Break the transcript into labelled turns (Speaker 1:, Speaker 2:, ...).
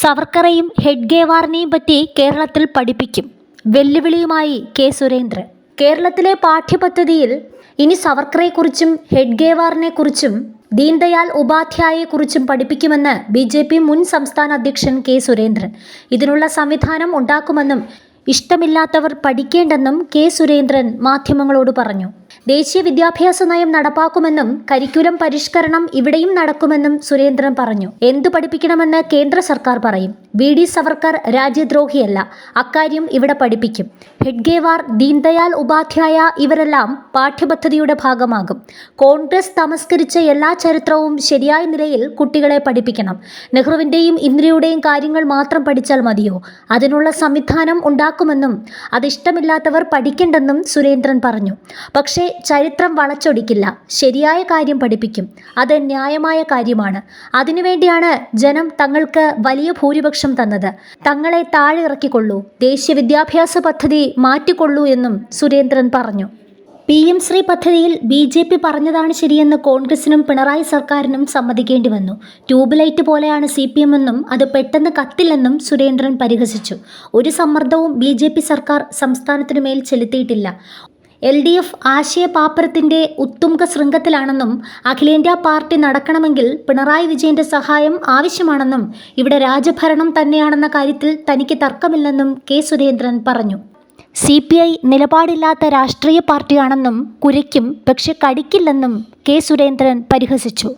Speaker 1: സവർക്കറെയും ഹെഡ്ഗേവാറിനെയും പറ്റി കേരളത്തിൽ പഠിപ്പിക്കും. വെല്ലുവിളിയുമായി കെ സുരേന്ദ്രൻ. കേരളത്തിലെ പാഠ്യപദ്ധതിയിൽ ഇനി സവർക്കറെക്കുറിച്ചും ഹെഡ്ഗേവാറിനെക്കുറിച്ചും ദീൻദയാൽ ഉപാധ്യായയെക്കുറിച്ചും പഠിപ്പിക്കുമെന്ന് ബി ജെ പി മുൻ സംസ്ഥാന അധ്യക്ഷൻ കെ സുരേന്ദ്രൻ. ഇതിനുള്ള സംവിധാനം ഉണ്ടാക്കുമെന്നും ഇഷ്ടമില്ലാത്തവർ പഠിക്കേണ്ടെന്നും കെ സുരേന്ദ്രൻ മാധ്യമങ്ങളോട് പറഞ്ഞു. ദേശീയ വിദ്യാഭ്യാസ നയം നടപ്പാക്കുമെന്നും കരിക്കുലം പരിഷ്കരണം ഇവിടെയും നടക്കുമെന്നും സുരേന്ദ്രൻ പറഞ്ഞു. എന്തു പഠിപ്പിക്കണമെന്ന് കേന്ദ്ര സർക്കാർ പറയും. വി. ഡി. സവർക്കർ രാജ്യദ്രോഹിയല്ല. അക്കാര്യം ഇവിടെ പഠിപ്പിക്കും. ഹെഡ്ഗേവാർ ദീൻദയാൽ ഉപാധ്യായ ഇവരെല്ലാം പാഠ്യപദ്ധതിയുടെ ഭാഗമാകും. കോൺഗ്രസ് തമസ്കരിച്ച എല്ലാ ചരിത്രവും ശരിയായ നിലയിൽ കുട്ടികളെ പഠിപ്പിക്കണം. നെഹ്റുവിന്റെയും ഇന്ദിരയുടെയും കാര്യങ്ങൾ മാത്രം പഠിച്ചാൽ മതിയോ? അതിനുള്ള സംവിധാനം ഉണ്ടാക്കുമെന്നും അതിഷ്ടമില്ലാത്തവർ പഠിക്കണ്ടെന്നും സുരേന്ദ്രൻ പറഞ്ഞു. പക്ഷേ ചരിത്രം വളച്ചൊടിക്കില്ല. ശരിയായ കാര്യം പഠിപ്പിക്കും. അത് ന്യായമായ കാര്യമാണ്. അതിനുവേണ്ടിയാണ് ജനം തങ്ങൾക്ക് വലിയ ഭൂരിപക്ഷം തന്നത്. തങ്ങളെ താഴെ ഇറക്കിക്കൊള്ളൂ ദേശീയ വിദ്യാഭ്യാസ പദ്ധതി മാറ്റിക്കൊള്ളൂ എന്നും സുരേന്ദ്രൻ പറഞ്ഞു. പി എം ശ്രീ പദ്ധതിയിൽ ബി ജെ പി പറഞ്ഞതാണ് ശരിയെന്ന് കോൺഗ്രസിനും പിണറായി സർക്കാരിനും സമ്മതിക്കേണ്ടി വന്നു. ട്യൂബ്ലൈറ്റ് പോലെയാണ് സി പി എം എന്നും അത് പെട്ടെന്ന് കത്തില്ലെന്നും സുരേന്ദ്രൻ പരിഹസിച്ചു. ഒരു സമ്മർദ്ദവും ബി സർക്കാർ സംസ്ഥാനത്തിനു മേൽ ചെലുത്തിയിട്ടില്ല. എൽ ഡി എഫ് ആശയ പാപ്പരത്തിന്റെ ഉത്തുംഗ ശൃംഗത്തിലാണെന്നും അഖിലേന്ത്യാ പാർട്ടി നടക്കണമെങ്കിൽ പിണറായി വിജയന്റെ സഹായം ആവശ്യമാണെന്നും ഇവിടെ രാജഭരണം തന്നെയാണെന്ന കാര്യത്തിൽ തനിക്ക് തർക്കമില്ലെന്നും കെ സുരേന്ദ്രൻ പറഞ്ഞു. സി പി ഐ നിലപാടില്ലാത്ത രാഷ്ട്രീയ പാർട്ടിയാണെന്നും കുരയ്ക്കും പക്ഷെ കടിക്കില്ലെന്നും കെ സുരേന്ദ്രൻ പരിഹസിച്ചു.